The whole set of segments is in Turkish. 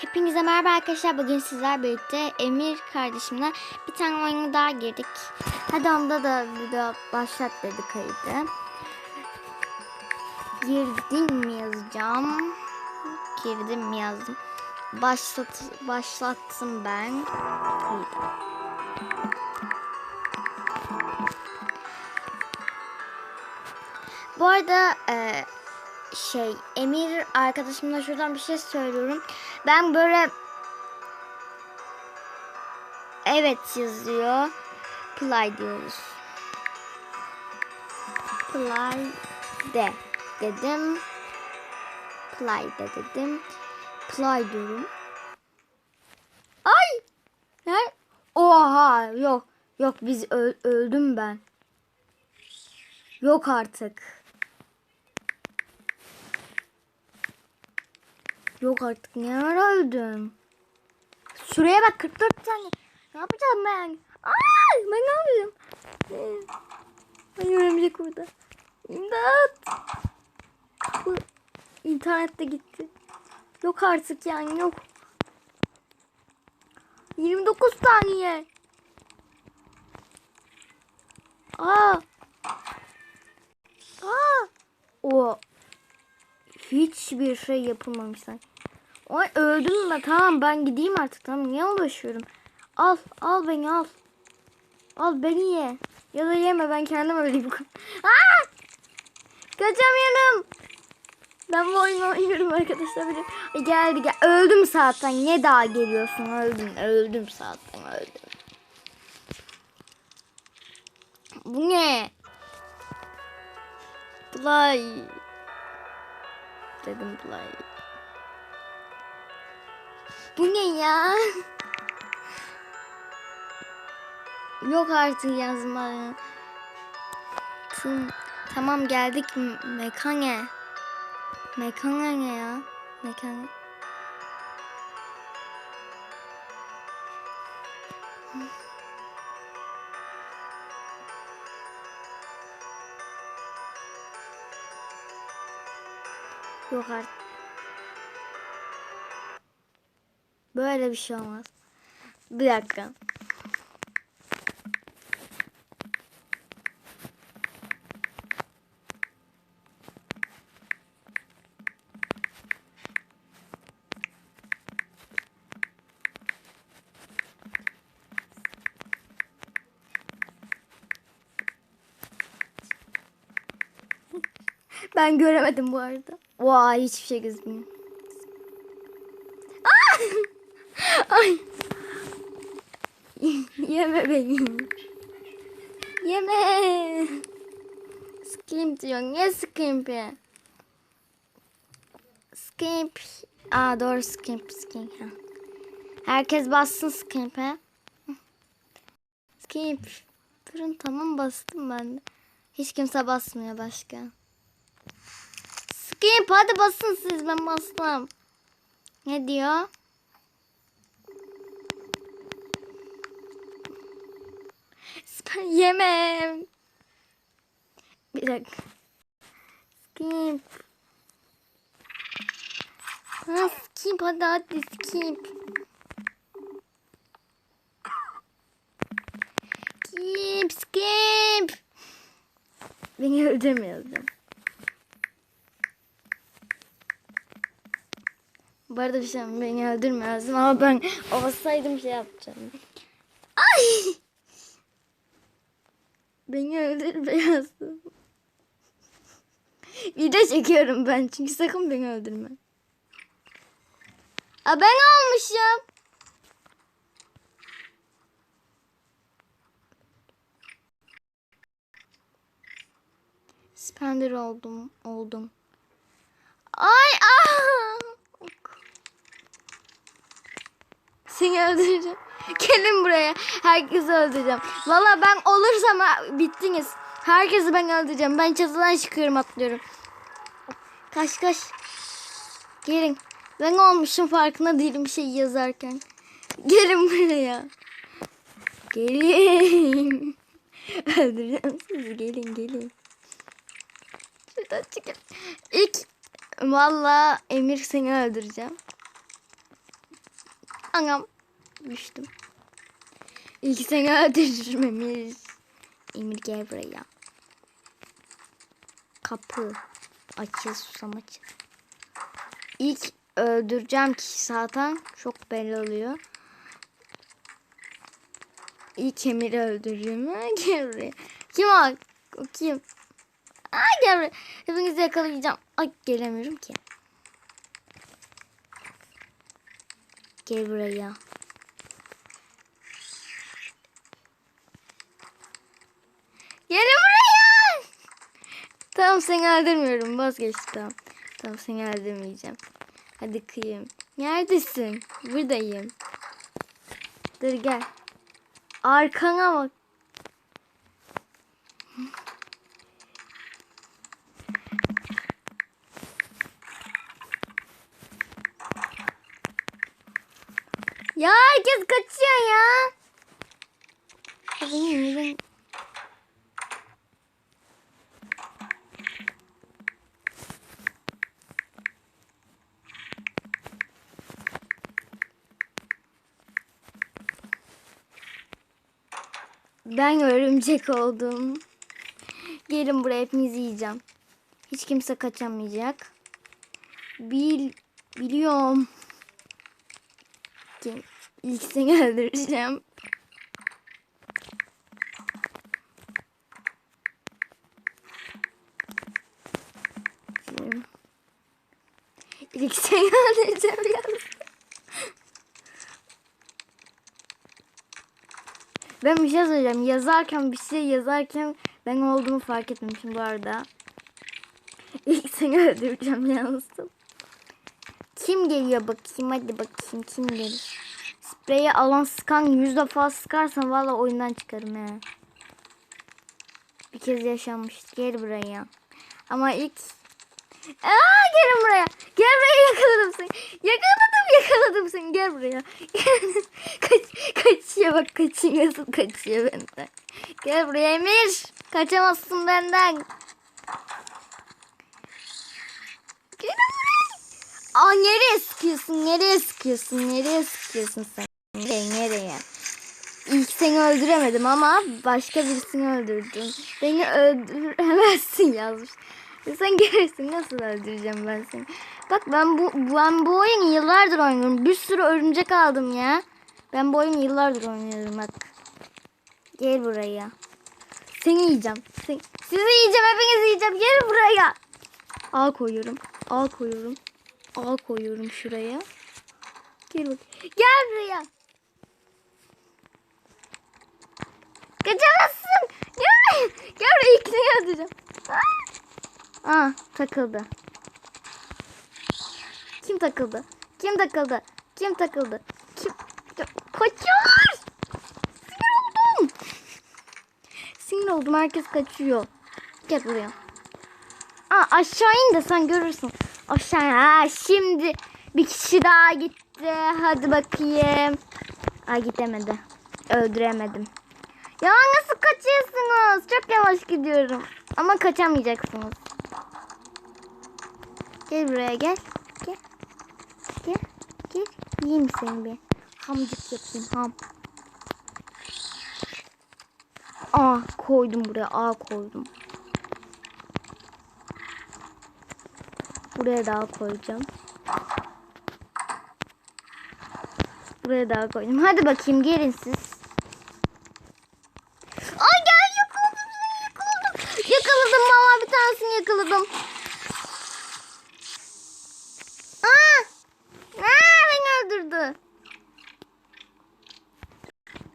Hepinize merhaba arkadaşlar. Bugün sizler birlikte Emir kardeşimle bir tane oyuna daha girdik. Hadi onda da video başlat dedi kaydı. Girdin mi yazacağım? Girdim mi yazdım. Başlat, başlattım ben. Kaydı. Bu arada e, şey Emir arkadaşımla şuradan bir şey söylüyorum. Ben böyle evet yazıyor. Play diyoruz. Play de dedim. Play de dedim. Play diyorum. Ay! Ne? Oha yok. Yok biz öl- öldüm ben. Yok artık. Yok artık ne ara öldüm. Şuraya bak 44 tane. Ne yapacağım ben? Aa, ben ne yapacağım? Ay örümcek burada. İmdat. Bu internette gitti. Yok artık yani yok. 29 saniye. Aa. Aa. O hiçbir şey yapılmamış sen. Ay öldüm ben. Tamam ben gideyim artık. Tamam niye uğraşıyorum? Al al beni al. Al beni ye. Ya da yeme ben kendim öleyim. Aa! Kaçamıyorum. Ben bu oyunu oynuyorum arkadaşlar. Benim. Geldi gel. Öldüm zaten. Niye daha geliyorsun? Öldüm. Öldüm zaten. Öldüm. Bu ne? Play. Dedim play. Bu ne ya? Yok artık yazma. Tım. Tamam geldik mekane. Mekane ne ya? Mekane. Yok artık. Böyle bir şey olmaz. Bir dakika. Ben göremedim bu arada. Vay hiçbir şey gözükmüyor. Aa! Ay. Yeme beni. Yeme. Skimp diyor. Niye skimp? Skimp. Aa doğru skimp skimp. Herkes bassın skimp'e. Skimp. Durun tamam bastım ben de. Hiç kimse basmıyor başka. Skip hadi basın siz ben bastım. Ne diyor? Ben yemem. Bir dakika. Skip. Ha, skip hadi hadi skip. Skip skip. Beni öldürmüyorsun. Bu arada bir şey beni öldürmezdim ama ben olsaydım şey yapacağım. Ay! Öldür beyazdım. Video çekiyorum ben çünkü sakın beni öldürme. Aa, ben almışım. Spender oldum, oldum. Ay Seni öldüreceğim. Gelin buraya. Herkesi öldüreceğim. Valla ben olursam bittiniz. Herkesi ben öldüreceğim. Ben çatıdan çıkıyorum atlıyorum. Kaç kaç. Gelin. Ben olmuşum farkında değilim şey yazarken. Gelin buraya. Gelin. Öldüreceğim sizi. Gelin gelin. Şuradan çıkın. İlk valla Emir seni öldüreceğim. Anam. Düştüm. İlk seni öldürmemiz. Emir gel buraya. Kapı. Açıl susam açıl. İlk öldüreceğim kişi zaten çok belli oluyor. İlk Emir'i öldüreceğim. Ha, Gel buraya. Kim o? O kim? Ay gel buraya. Hepinizi yakalayacağım. Ay gelemiyorum ki. Gel buraya. Gel buraya. Tamam seni öldürmüyorum. Vazgeçtim. Tamam. Seni öldürmeyeceğim. Hadi kıyım. Neredesin? Buradayım. Dur gel. Arkana bak. Ya herkes kaçıyor ya. Benim yerim- Ben örümcek oldum. Gelin buraya hepinizi yiyeceğim. Hiç kimse kaçamayacak. Bil, biliyorum. Kim? İlk seni öldüreceğim. İlk seni öldüreceğim yalnız. Ben bir şey söyleyeceğim. Yazarken bir şey yazarken ben olduğumu fark etmemişim bu arada. İlk seni öldüreceğim yalnız. Kim geliyor bakayım hadi bakayım kim gelir. Spreyi alan sıkan yüz defa sıkarsan valla oyundan çıkarım he. Bir kez yaşanmış. Gel buraya. Ama ilk... Aa gelin buraya. Gel buraya yakaladım seni. Yakaladım seni. Gel buraya. Kaç, kaçıyor bak kaçıyor kaçıyor benden. Gel buraya Emir. Kaçamazsın benden. Gel buraya. Aa nereye sıkıyorsun? Nereye sıkıyorsun? Nereye sıkıyorsun sen? Nereye? Nereye? İlk seni öldüremedim ama başka birisini öldürdüm. Beni öldüremezsin yazmış. Sen görürsün nasıl öldüreceğim ben seni. Bak ben bu ben bu oyunu yıllardır oynuyorum. Bir sürü örümcek aldım ya. Ben bu oyunu yıllardır oynuyorum bak. Gel buraya. Seni yiyeceğim. Seni, sizi yiyeceğim. Hepinizi yiyeceğim. Gel buraya. Al koyuyorum. Al koyuyorum. Al koyuyorum şuraya. Gel bak. Gel buraya. Kaçamazsın. Gel buraya. Gel buraya. İkisini öldüreceğim. Aa. Aa takıldı. Takıldı? Kim takıldı? Kim takıldı? Kim? Kaçıyor. Sinir oldum. Sinir oldum. Herkes kaçıyor. Gel buraya. Aa, aşağı in de sen görürsün. Aşağı. Şimdi bir kişi daha gitti. Hadi bakayım. Ay gidemedi. Öldüremedim. Ya nasıl kaçıyorsunuz? Çok yavaş gidiyorum. Ama kaçamayacaksınız. Gel buraya. Gel. Gel. Gel. Yiyeyim seni bir. Hamcık yapayım ham. Aa koydum buraya. Aa koydum. Buraya daha koyacağım. Buraya daha koydum. Hadi bakayım gelin siz. Ay gel yakaladım seni yakaladım. Yakaladım valla bir tanesini yakaladım. Aa! Aa beni öldürdü.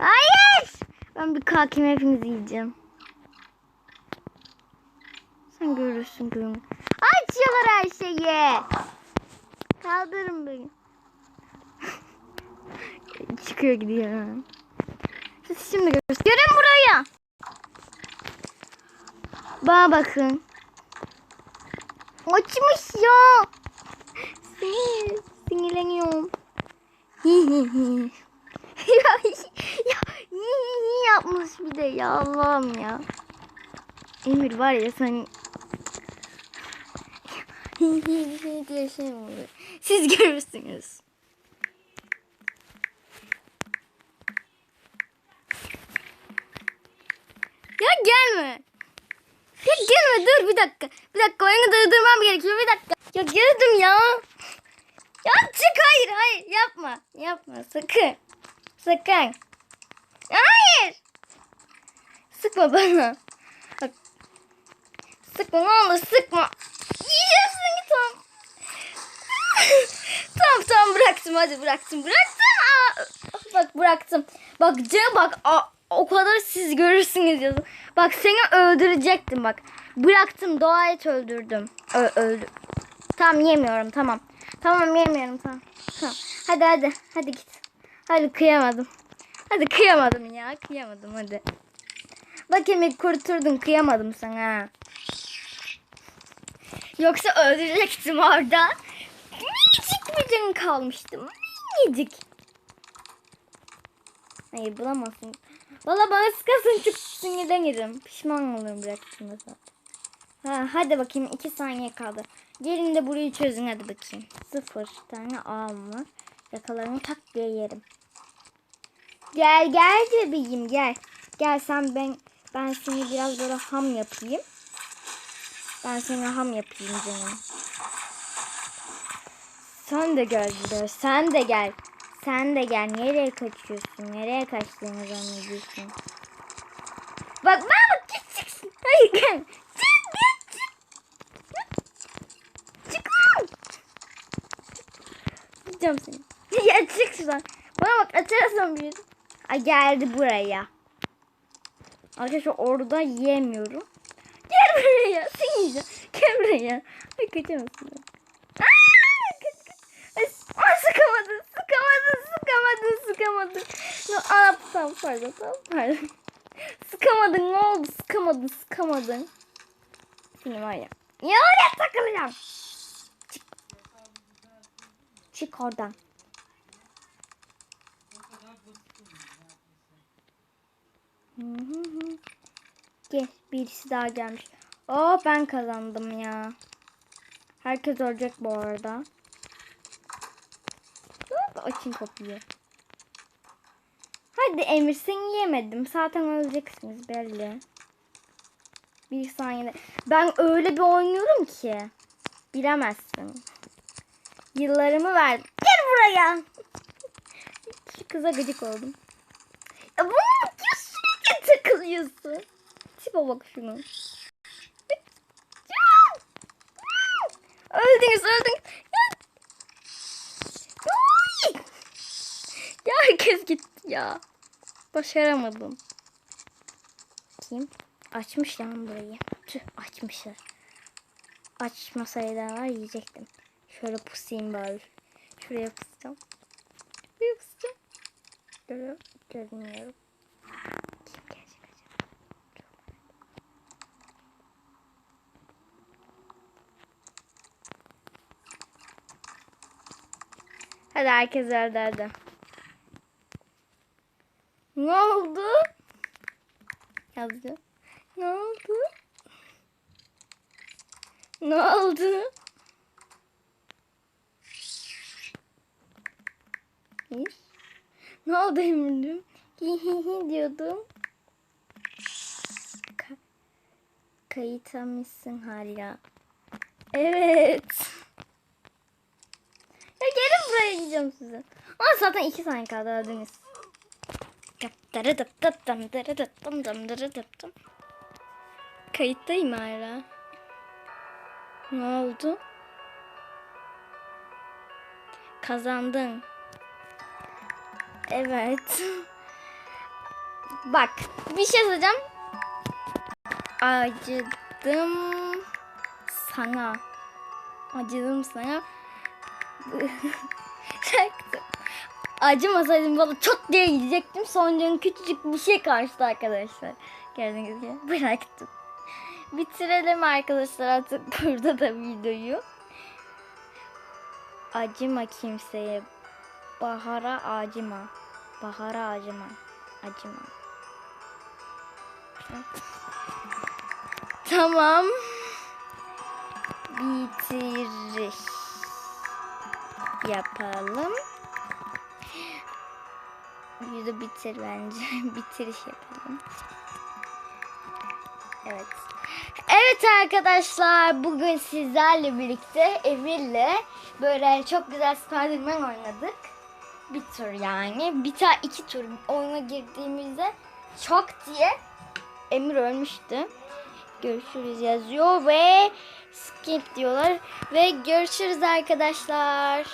Hayır. Ben bir kalkayım hepinizi yiyeceğim. Sen görürsün görün. Açıyorlar her şeyi. Kaldırın beni. Çıkıyor gidiyor. Siz şimdi. Görün buraya. Bana bakın. Açmış ya. Sinir, sinirleniyorum. yapmış bir de ya Allah'ım ya. Emir var ya sen. Siz görürsünüz. Ya gelme. Ya gelme dur bir dakika. Bir dakika oyunu durdurmam gerekiyor bir dakika. Ya girdim ya. Ya çık hayır hayır yapma. Yapma sakın. Sakın. Hayır. Sıkma bana. Bak. Sıkma ne olur sıkma. Yiyeceksin git tamam. tamam tamam bıraktım hadi bıraktım bıraktım. Aa, bak bıraktım. Bak canım bak a- o kadar siz görürsünüz yazın. Bak seni öldürecektim bak. Bıraktım dua et öldürdüm. Ö- öldü. Tamam yemiyorum tamam. Tamam yemiyorum tamam. Tamam. Hadi hadi hadi git. Hadi kıyamadım. Hadi kıyamadım ya kıyamadım hadi. Bak Emir kurturdun kıyamadım sana. Yoksa öldürecektim orada. Minicik bir can kalmıştı. Minicik. Hayır bulamazsın. Valla bana sıkarsın çok sinirlenirim. Pişman olurum bıraktığımda zaten. Ha, hadi bakayım iki saniye kaldı. Gelin de burayı çözün hadi bakayım. Sıfır tane ağım. Yakalarını tak diye yerim. Gel gel bebeğim gel. Gel sen ben ben seni biraz böyle ham yapayım. Ben seni ham yapayım canım. Sen de gel buraya. Sen de gel. Sen de gel. Nereye kaçıyorsun? Nereye kaçtığını zannediyorsun? Bak bak git çıksın. Hayır gel. Çık git çık. Çık lan. Gideceğim seni. Ya çık şuradan. Bana bak açarsan bir. Ay geldi buraya. Arkadaşlar orada yiyemiyorum. Gel buraya. Sen yiyeceğim. Gel buraya. Ay kaçamazsın. Ay, sıkamadın. Sıkamadın. Sıkamadın. Sıkamadın. No, aa, tamam pardon. Tamam pardon. Sıkamadın. Ne oldu? Sıkamadın. Sıkamadın. Seni var ya. Ya oraya takılacağım. Çık. Çık oradan. Gel birisi daha gelmiş. Oo ben kazandım ya. Herkes ölecek bu arada. Açın kapıyı. Hadi Emir seni yemedim. Zaten öleceksiniz belli. Bir saniyede. Ben öyle bir oynuyorum ki. Bilemezsin. Yıllarımı verdim. Gel buraya. Şu kıza gıcık oldum. Ya bunu ya sürekli takılıyorsun. Tipe bak şunu. Öldünüz öldünüz. Ya! Herkes gitti ya. Başaramadım. Kim? Açmış lan burayı. Tüh açmışlar. Açmasaydılar yiyecektim. Şöyle pusayım bari. Şuraya pusacağım. Şuraya pusacağım. Görüyor, görünmüyorum. Hadi herkes öldü hadi. Ne oldu? Yazdı. Ne oldu? Ne oldu? Ne oldu hi diyordum. Ka kayıtamışsın hala. Evet. Ya gideceğim size. Ama zaten iki saniye kaldı öldünüz. Kayıttayım hala. Ne oldu? Kazandın. Evet. Bak bir şey söyleyeceğim. Acıdım sana. Acıdım sana. Şarkı. Acımasaydım valla çok diye gidecektim. Sonradan küçücük bir şey karşıtı arkadaşlar. Gördüğünüz gibi bıraktım. Bitirelim arkadaşlar artık burada da videoyu. Acıma kimseye. Bahara acıma. Bahara acıma. Acıma. Tamam. Bitiriş. Yapalım. Video bitir bence. Bitiriş yapalım. Evet. Evet arkadaşlar bugün sizlerle birlikte Emir'le böyle çok güzel Spiderman oynadık. Bir tur yani. Bir tane iki tur oyuna girdiğimizde çok diye Emir ölmüştü. Görüşürüz yazıyor ve skip diyorlar ve görüşürüz arkadaşlar.